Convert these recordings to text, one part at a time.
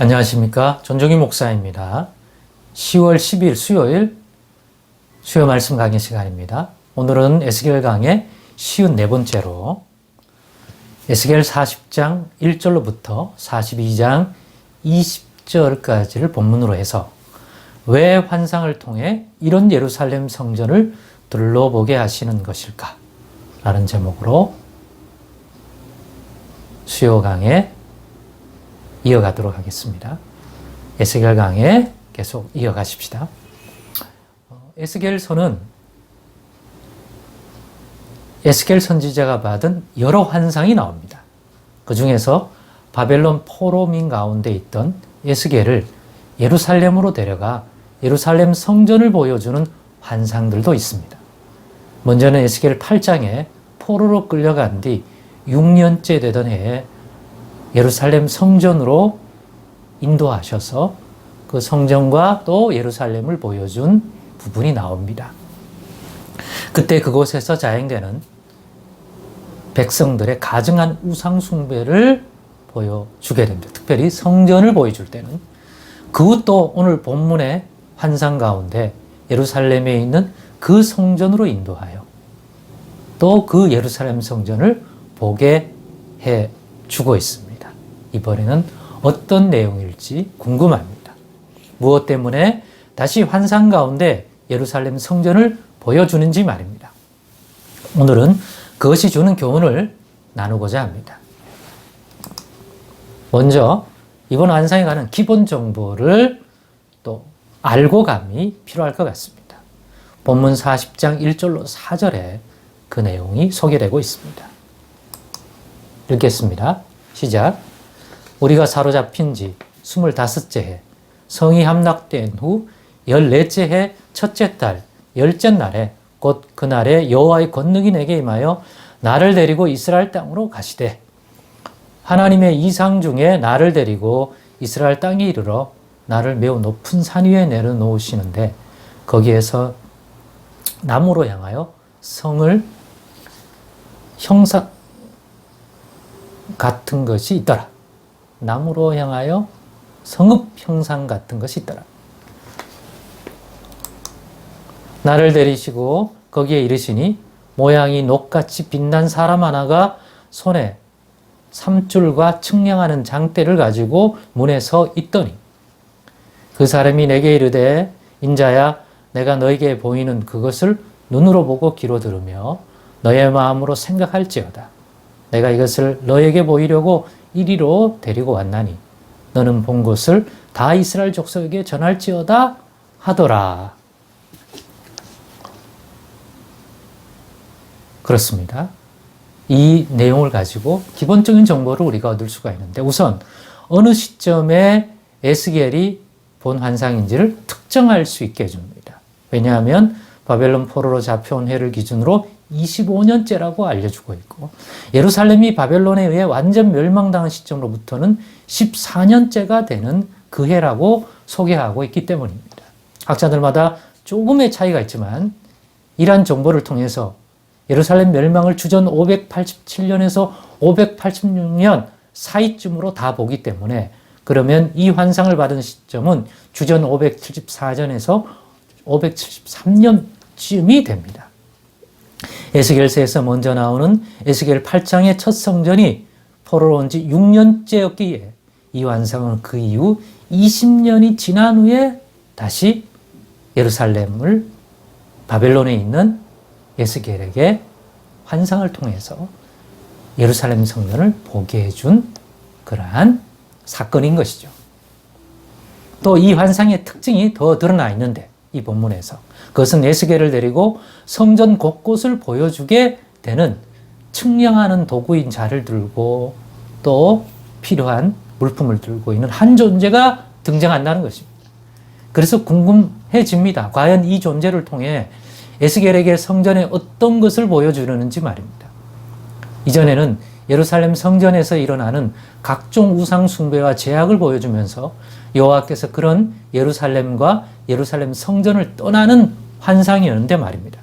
안녕하십니까. 존종희 목사입니다. 10월 10일 수요일 수요 말씀 강의 시간입니다. 오늘은 에스겔 강의 쉬운 네 번째로 에스겔 40장 1절로부터 42장 20절까지를 본문으로 해서 왜 환상을 통해 이런 예루살렘 성전을 둘러보게 하시는 것일까? 라는 제목으로 수요 강의 이어가도록 하겠습니다. 에스겔 강의 계속 이어가십시다. 어, 에스겔서는 에스겔 선지자가 받은 여러 환상이 나옵니다. 그 중에서 바벨론 포로민 가운데 있던 에스겔을 예루살렘으로 데려가 예루살렘 성전을 보여주는 환상들도 있습니다. 먼저는 에스겔 8장에 포로로 끌려간 뒤 6년째 되던 해에 예루살렘 성전으로 인도하셔서 그 성전과 또 예루살렘을 보여준 부분이 나옵니다. 그때 그곳에서 자행되는 백성들의 가증한 우상숭배를 보여주게 됩니다. 특별히 성전을 보여줄 때는 그것도 오늘 본문의 환상 가운데 예루살렘에 있는 그 성전으로 인도하여 또 그 예루살렘 성전을 보게 해 주고 있습니다. 이번에는 어떤 내용일지 궁금합니다. 무엇 때문에 다시 환상 가운데 예루살렘 성전을 보여주는지 말입니다. 오늘은 그것이 주는 교훈을 나누고자 합니다. 먼저 이번 환상에 관한 기본 정보를 또 알고 감이 필요할 것 같습니다. 본문 40장 1절로 4절에 그 내용이 소개되고 있습니다. 읽겠습니다. 시작. 우리가 사로잡힌 지 25째 해, 성이 함락된 후 14째 해 첫째 달 열째 날에 곧 그날에 여호와의 권능이 내게 임하여 나를 데리고 이스라엘 땅으로 가시되 하나님의 이상 중에 나를 데리고 이스라엘 땅에 이르러 나를 매우 높은 산 위에 내려놓으시는데 거기에서 나무로 향하여 성을 형상 같은 것이 있더라. 나무로 향하여 성읍 형상 같은 것이 있더라. 나를 데리시고 거기에 이르시니 모양이 녹같이 빛난 사람 하나가 손에 삼줄과 측량하는 장대를 가지고 문에 서 있더니 그 사람이 내게 이르되 인자야 내가 너에게 보이는 그것을 눈으로 보고 귀로 들으며 너의 마음으로 생각할지어다. 내가 이것을 너에게 보이려고 이리로 데리고 왔나니 너는 본 것을 다 이스라엘 족속에게 전할지어다 하더라. 그렇습니다. 이 내용을 가지고 기본적인 정보를 우리가 얻을 수가 있는데 우선 어느 시점에 에스겔이 본 환상인지를 특정할 수 있게 해줍니다. 왜냐하면 바벨론 포로로 잡혀온 해를 기준으로 25년째라고 알려주고 있고 예루살렘이 바벨론에 의해 완전 멸망당한 시점으로부터는 14년째가 되는 그 해라고 소개하고 있기 때문입니다. 학자들마다 조금의 차이가 있지만 이러한 정보를 통해서 예루살렘 멸망을 주전 587년에서 586년 사이쯤으로 다 보기 때문에 그러면 이 환상을 받은 시점은 주전 574년에서 573년쯤이 됩니다. 에스겔서에서 먼저 나오는 에스겔 8장의 첫 성전이 포로로 온 지 6년째였기에 이 환상은 그 이후 20년이 지난 후에 다시 예루살렘을 바벨론에 있는 에스겔에게 환상을 통해서 예루살렘 성전을 보게 해준 그러한 사건인 것이죠. 또 이 환상의 특징이 더 드러나 있는데 이 본문에서 그것은 에스겔을 데리고 성전 곳곳을 보여주게 되는 측량하는 도구인 자를 들고 또 필요한 물품을 들고 있는 한 존재가 등장한다는 것입니다. 그래서 궁금해집니다. 과연 이 존재를 통해 에스겔에게 성전에 어떤 것을 보여주려는지 말입니다. 이전에는 예루살렘 성전에서 일어나는 각종 우상 숭배와 제약을 보여주면서 여호와께서 그런 예루살렘과 예루살렘 성전을 떠나는 환상이었는데 말입니다.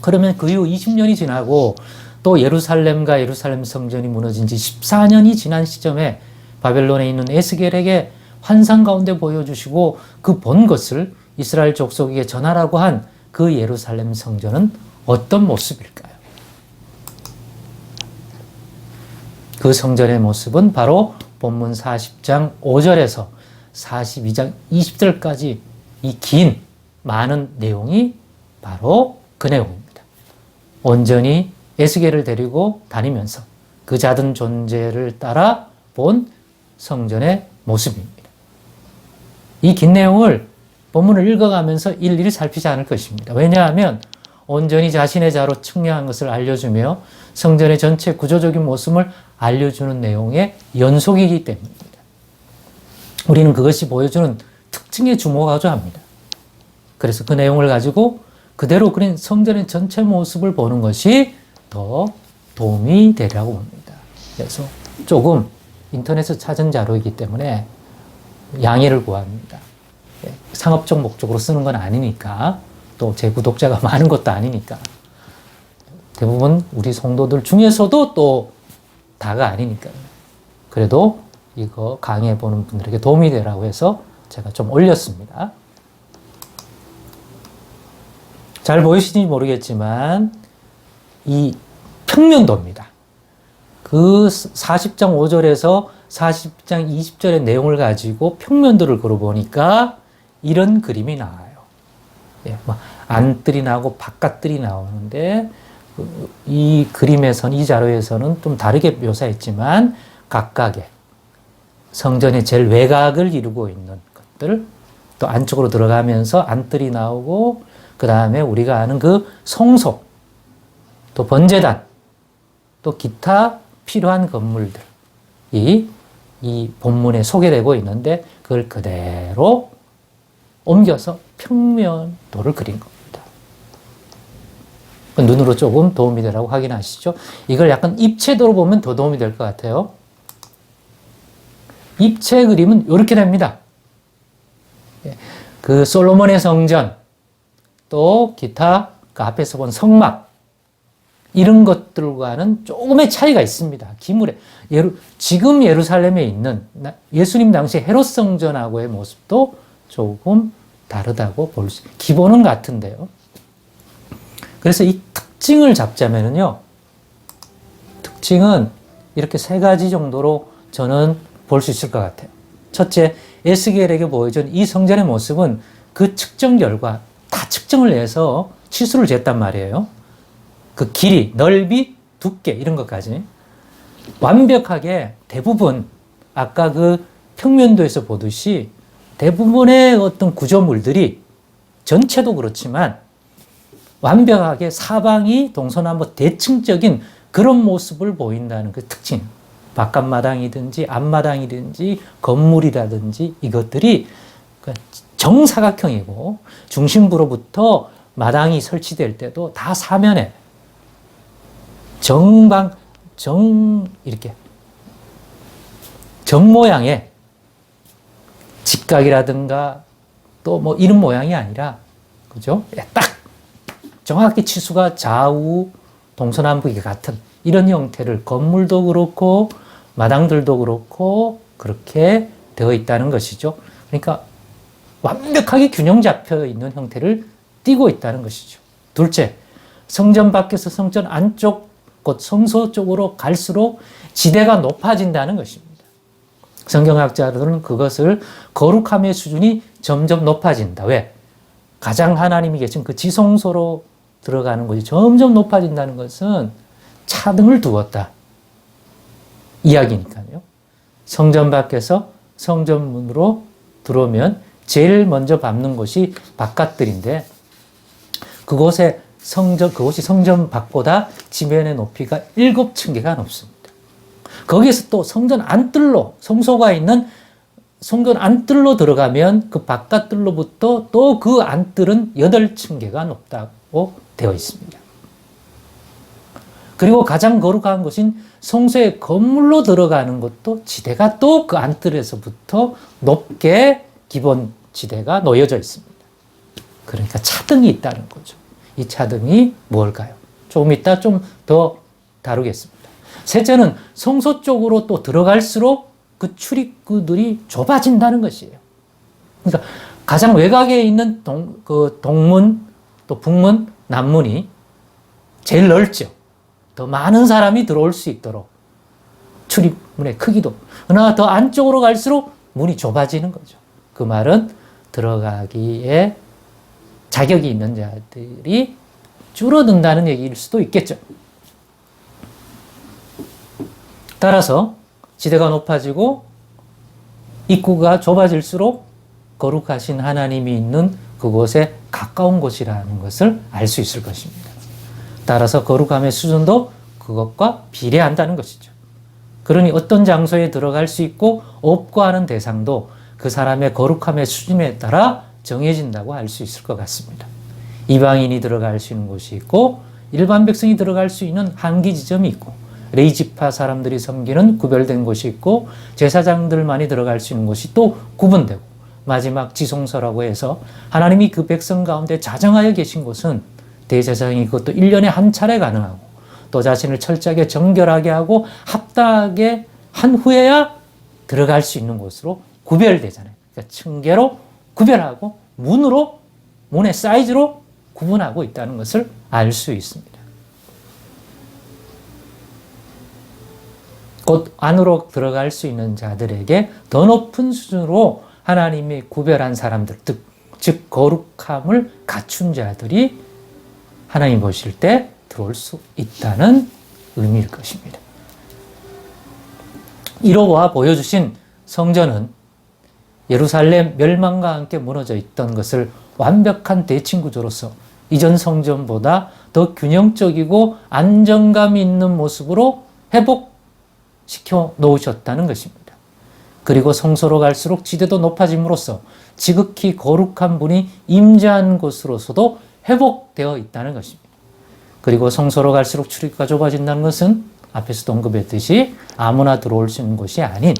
그러면 그 이후 20년이 지나고 또 예루살렘과 예루살렘 성전이 무너진 지 14년이 지난 시점에 바벨론에 있는 에스겔에게 환상 가운데 보여주시고 그 본 것을 이스라엘 족속에게 전하라고 한 그 예루살렘 성전은 어떤 모습일까요? 그 성전의 모습은 바로 본문 40장 5절에서 42장 20절까지 이 긴 많은 내용이 바로 그 내용입니다. 온전히 에스겔을 데리고 다니면서 그 작은 존재를 따라 본 성전의 모습입니다. 이 긴 내용을 본문을 읽어가면서 일일이 살피지 않을 것입니다. 왜냐하면 온전히 자신의 자로 측량한 것을 알려주며 성전의 전체 구조적인 모습을 알려주는 내용의 연속이기 때문입니다. 우리는 그것이 보여주는 특징에 주목하고자 합니다. 그래서 그 내용을 가지고 그대로 그린 성전의 전체 모습을 보는 것이 더 도움이 되리라고 봅니다. 그래서 조금 인터넷에서 찾은 자료이기 때문에 양해를 구합니다. 예, 상업적 목적으로 쓰는 건 아니니까 또 제 구독자가 많은 것도 아니니까 대부분 우리 성도들 중에서도 또 다가 아니니까요. 그래도 이거 강의해 보는 분들에게 도움이 되라고 해서 제가 좀 올렸습니다. 잘 보이시는지 모르겠지만 이 평면도입니다. 그 40장 5절에서 40장 20절의 내용을 가지고 평면도를 걸어보니까 이런 그림이 나와요. 예, 뭐 안뜰이 나오고 바깥뜰이 나오는데 그이 그림에서는 이 자료에서는 좀 다르게 묘사했지만 각각의 성전의 제일 외곽을 이루고 있는 것들 또 안쪽으로 들어가면서 안뜰이 나오고 그 다음에 우리가 아는 그 성소 또 번제단 또 기타 필요한 건물들이 이 본문에 소개되고 있는데 그걸 그대로 옮겨서 평면도를 그린 겁니다. 그 눈으로 조금 도움이 되라고 확인하시죠. 이걸 약간 입체도로 보면 더 도움이 될 것 같아요. 입체 그림은 이렇게 됩니다. 예, 그 솔로몬의 성전, 또 기타 그 앞에서 본 성막, 이런 것들과는 조금의 차이가 있습니다. 기물에. 예루, 지금 예루살렘에 있는 예수님 당시 헤롯 성전하고의 모습도 조금 다르다고 볼 수, 기본은 같은데요. 그래서 이 특징을 잡자면요. 특징은 이렇게 세 가지 정도로 저는 볼 수 있을 것 같아요. 첫째, 에스겔에게 보여준 이 성전의 모습은 그 측정 결과 다 측정을 해서 치수를 쟀단 말이에요. 그 길이, 넓이, 두께 이런 것까지 완벽하게 대부분 아까 그 평면도에서 보듯이 대부분의 어떤 구조물들이 전체도 그렇지만 완벽하게 사방이 동서남북 대칭적인 그런 모습을 보인다는 그 특징. 바깥 마당이든지 앞마당이든지 건물이라든지 이것들이 그 정사각형이고 중심부로부터 마당이 설치될 때도 다 사면에 정방 정 이렇게 정 모양의 직각이라든가 또 뭐 이런 모양이 아니라 그죠? 딱 정확히 치수가 좌우 동서남북이 같은 이런 형태를 건물도 그렇고 마당들도 그렇고 그렇게 되어 있다는 것이죠. 그러니까 완벽하게 균형 잡혀 있는 형태를 띠고 있다는 것이죠. 둘째, 성전 밖에서 성전 안쪽 곧 성소 쪽으로 갈수록 지대가 높아진다는 것입니다. 성경학자들은 그것을 거룩함의 수준이 점점 높아진다. 왜? 가장 하나님이 계신 그 지성소로 들어가는 것이 점점 높아진다는 것은 차등을 두었다. 이야기니까요. 성전 밖에서 성전 문으로 들어오면 제일 먼저 밟는 곳이 바깥들인데 그곳에 성전, 그곳이 성전 밖보다 지면의 높이가 일곱 층계가 높습니다. 거기에서 또 성전 안뜰로, 성소가 있는 성전 안뜰로 들어가면 그 바깥뜰로부터 또 그 안뜰은 여덟 층계가 높다고 되어 있습니다. 그리고 가장 거룩한 곳인 성소의 건물로 들어가는 것도 지대가 또 그 안뜰에서부터 높게 기본 지대가 놓여져 있습니다. 그러니까 차등이 있다는 거죠. 이 차등이 무엇일까요? 조금 이따 좀 더 다루겠습니다. 셋째는 성소 쪽으로 또 들어갈수록 그 출입구들이 좁아진다는 것이에요. 그러니까 가장 외곽에 있는 동, 그 동문, 또 북문, 남문이 제일 넓죠. 더 많은 사람이 들어올 수 있도록 출입문의 크기도. 그러나 더 안쪽으로 갈수록 문이 좁아지는 거죠. 그 말은 들어가기에 자격이 있는 자들이 줄어든다는 얘기일 수도 있겠죠. 따라서 지대가 높아지고 입구가 좁아질수록 거룩하신 하나님이 있는 그곳에 가까운 곳이라는 것을 알 수 있을 것입니다. 따라서 거룩함의 수준도 그것과 비례한다는 것이죠. 그러니 어떤 장소에 들어갈 수 있고 없고 하는 대상도 그 사람의 거룩함의 수준에 따라 정해진다고 알 수 있을 것 같습니다. 이방인이 들어갈 수 있는 곳이 있고 일반 백성이 들어갈 수 있는 한기 지점이 있고 레이지파 사람들이 섬기는 구별된 곳이 있고 제사장들만이 들어갈 수 있는 곳이 또 구분되고 마지막 지성소라고 해서 하나님이 그 백성 가운데 자정하여 계신 곳은 대제사장이 그것도 1년에 한 차례 가능하고 또 자신을 철저하게 정결하게 하고 합당하게 한 후에야 들어갈 수 있는 곳으로 구별되잖아요. 그러니까 층계로 구별하고 문으로 문의 사이즈로 구분하고 있다는 것을 알 수 있습니다. 곧 안으로 들어갈 수 있는 자들에게 더 높은 수준으로 하나님이 구별한 사람들, 즉 거룩함을 갖춘 자들이 하나님 보실 때 들어올 수 있다는 의미일 것입니다. 이로와 보여주신 성전은 예루살렘 멸망과 함께 무너져 있던 것을 완벽한 대칭 구조로서 이전 성전보다 더 균형적이고 안정감 있는 모습으로 회복 시켜 놓으셨다는 것입니다. 그리고 성소로 갈수록 지대도 높아짐으로써 지극히 거룩한 분이 임재한 곳으로서도 회복되어 있다는 것입니다. 그리고 성소로 갈수록 출입구가 좁아진다는 것은 앞에서도 언급했듯이 아무나 들어올 수 있는 곳이 아닌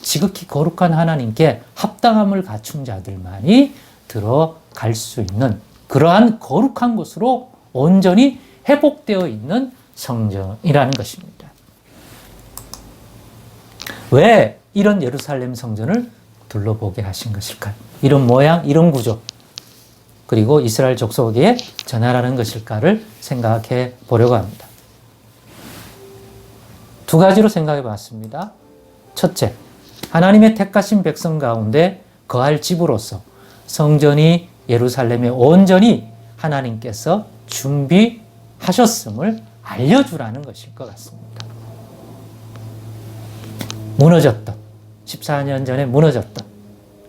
지극히 거룩한 하나님께 합당함을 갖춘 자들만이 들어갈 수 있는 그러한 거룩한 곳으로 온전히 회복되어 있는 성전이라는 것입니다. 왜 이런 예루살렘 성전을 둘러보게 하신 것일까요? 이런 모양, 이런 구조, 그리고 이스라엘 족속에 전하라는 것일까를 생각해 보려고 합니다. 두 가지로 생각해 봤습니다. 첫째, 하나님의 택하신 백성 가운데 거할 집으로서 성전이 예루살렘에 온전히 하나님께서 준비하셨음을 알려주라는 것일 것 같습니다. 무너졌던, 14년 전에 무너졌던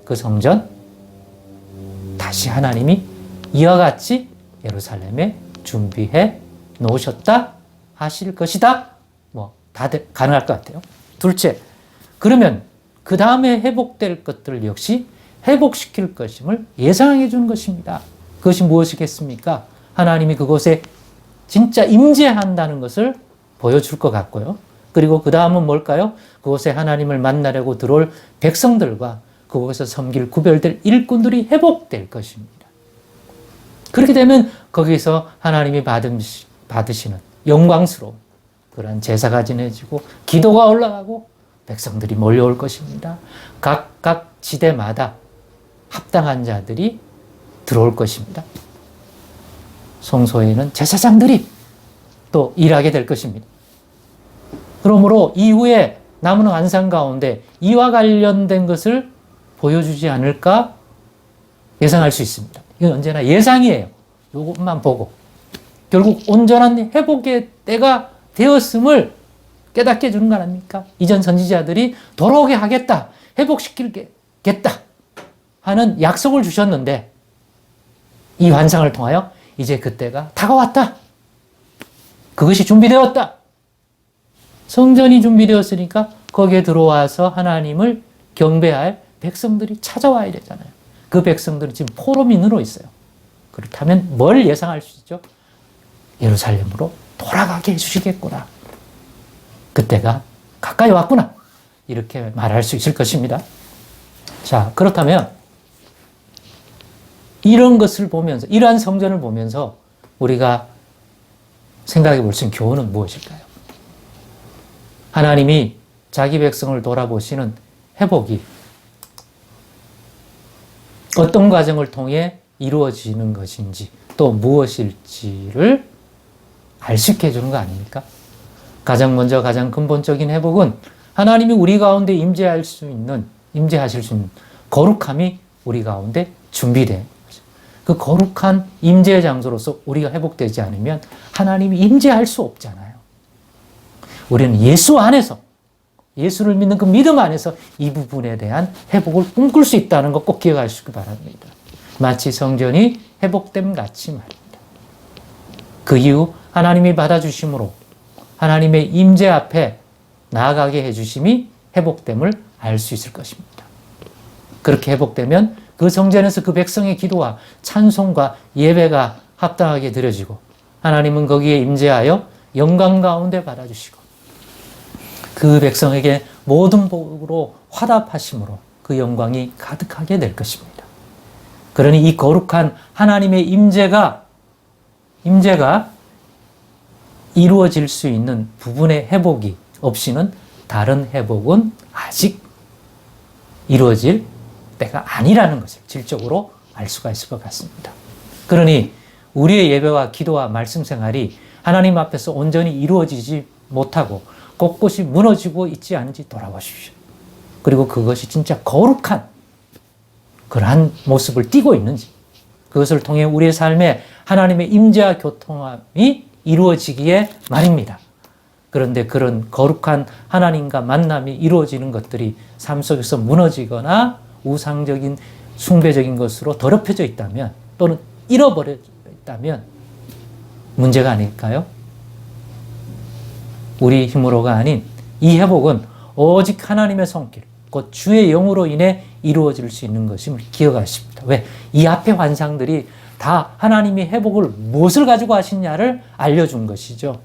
그 성전, 다시 하나님이 이와 같이 예루살렘에 준비해 놓으셨다 하실 것이다. 뭐, 다들 가능할 것 같아요. 둘째, 그러면 그 다음에 회복될 것들 역시 회복시킬 것임을 예상해 준 것입니다. 그것이 무엇이겠습니까? 하나님이 그곳에 진짜 임재한다는 것을 보여줄 것 같고요. 그리고 그 다음은 뭘까요? 그곳에 하나님을 만나려고 들어올 백성들과 그곳에서 섬길 구별될 일꾼들이 회복될 것입니다. 그렇게 되면 거기서 하나님이 받으시는 영광스러운 그런 제사가 지내지고 기도가 올라가고 백성들이 몰려올 것입니다. 각각 지대마다 합당한 자들이 들어올 것입니다. 성소에는 제사장들이 또 일하게 될 것입니다. 그러므로 이후에 남은 완상 가운데 이와 관련된 것을 보여주지 않을까 예상할 수 있습니다. 이건 언제나 예상이에요. 이것만 보고. 결국 온전한 회복의 때가 되었음을 깨닫게 주는 거 아닙니까? 이전 선지자들이 돌아오게 하겠다. 회복시키겠다. 하는 약속을 주셨는데 이 환상을 통하여 이제 그때가 다가왔다. 그것이 준비되었다. 성전이 준비되었으니까 거기에 들어와서 하나님을 경배할 백성들이 찾아와야 되잖아요. 그 백성들은 지금 포로민으로 있어요. 그렇다면 뭘 예상할 수 있죠? 예루살렘으로 돌아가게 해주시겠구나. 그때가 가까이 왔구나. 이렇게 말할 수 있을 것입니다. 자, 그렇다면 이런 것을 보면서, 이러한 성전을 보면서 우리가 생각해 볼 수 있는 교훈은 무엇일까요? 하나님이 자기 백성을 돌아보시는 회복이 어떤 과정을 통해 이루어지는 것인지 또 무엇일지를 알 수 있게 해주는 거 아닙니까? 가장 먼저 가장 근본적인 회복은 하나님이 우리 가운데 임재할 수 있는 임재하실 수 있는 거룩함이 우리 가운데 준비된. 그 거룩한 임재 장소로서 우리가 회복되지 않으면 하나님이 임재할 수 없잖아요. 우리는 예수 안에서 예수를 믿는 그 믿음 안에서 이 부분에 대한 회복을 꿈꿀 수 있다는 것 꼭 기억하시기 바랍니다. 마치 성전이 회복됨 같이 말입니다. 그 이후 하나님이 받아주심으로 하나님의 임재 앞에 나아가게 해주심이 회복됨을 알 수 있을 것입니다. 그렇게 회복되면 그 성전에서 그 백성의 기도와 찬송과 예배가 합당하게 드려지고 하나님은 거기에 임재하여 영광 가운데 받아주시고 그 백성에게 모든 복으로 화답하심으로 그 영광이 가득하게 될 것입니다. 그러니 이 거룩한 하나님의 임재가 임재가 이루어질 수 있는 부분의 회복이 없이는 다른 회복은 아직 이루어질 때가 아니라는 것을 질적으로 알 수가 있을 것 같습니다. 그러니 우리의 예배와 기도와 말씀 생활이 하나님 앞에서 온전히 이루어지지 못하고 곳곳이 무너지고 있지 않은지 돌아보십시오. 그리고 그것이 진짜 거룩한 그러한 모습을 띠고 있는지 그것을 통해 우리의 삶에 하나님의 임재와 교통함이 이루어지기에 말입니다. 그런데 그런 거룩한 하나님과 만남이 이루어지는 것들이 삶 속에서 무너지거나 우상적인 숭배적인 것으로 더럽혀져 있다면 또는 잃어버려 있다면 문제가 아닐까요? 우리 힘으로가 아닌 이 회복은 오직 하나님의 손길, 곧 주의 영으로 인해 이루어질 수 있는 것임을 기억하십니다. 왜? 이 앞의 환상들이 다 하나님이 회복을 무엇을 가지고 하시냐를 알려준 것이죠.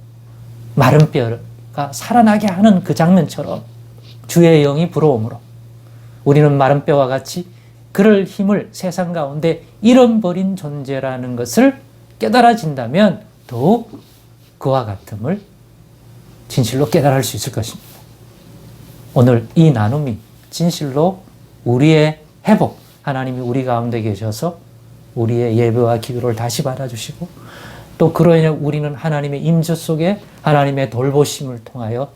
마른 뼈가 살아나게 하는 그 장면처럼 주의 영이 불어오므로 우리는 마른 뼈와 같이 그럴 힘을 세상 가운데 잃어버린 존재라는 것을 깨달아진다면 더욱 그와 같음을 진실로 깨달을 수 있을 것입니다. 오늘 이 나눔이 진실로 우리의 회복, 하나님이 우리 가운데 계셔서 우리의 예배와 기도를 다시 받아주시고 또 그로 인해 우리는 하나님의 임재 속에 하나님의 돌보심을 통하여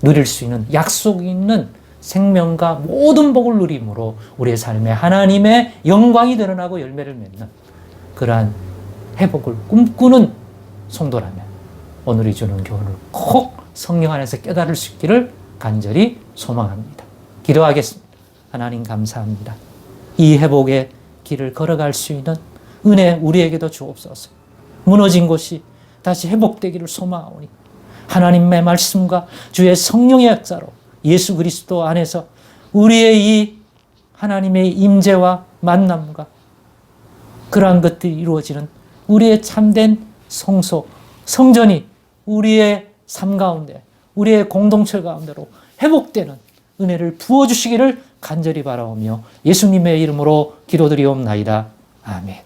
누릴 수 있는 약속 있는 생명과 모든 복을 누림으로 우리의 삶에 하나님의 영광이 드러나고 열매를 맺는 그러한 회복을 꿈꾸는 성도라면 오늘이 주는 교훈을 꼭 성령 안에서 깨달을 수 있기를 간절히 소망합니다. 기도하겠습니다. 하나님 감사합니다. 이 회복의 길을 걸어갈 수 있는 은혜 우리에게도 주옵소서. 무너진 곳이 다시 회복되기를 소망하오니 하나님의 말씀과 주의 성령의 역사로 예수 그리스도 안에서 우리의 이 하나님의 임재와 만남과 그러한 것들이 이루어지는 우리의 참된 성소, 성전이 우리의 삶 가운데, 우리의 공동체 가운데로 회복되는 은혜를 부어주시기를 간절히 바라오며 예수님의 이름으로 기도드리옵나이다. 아멘.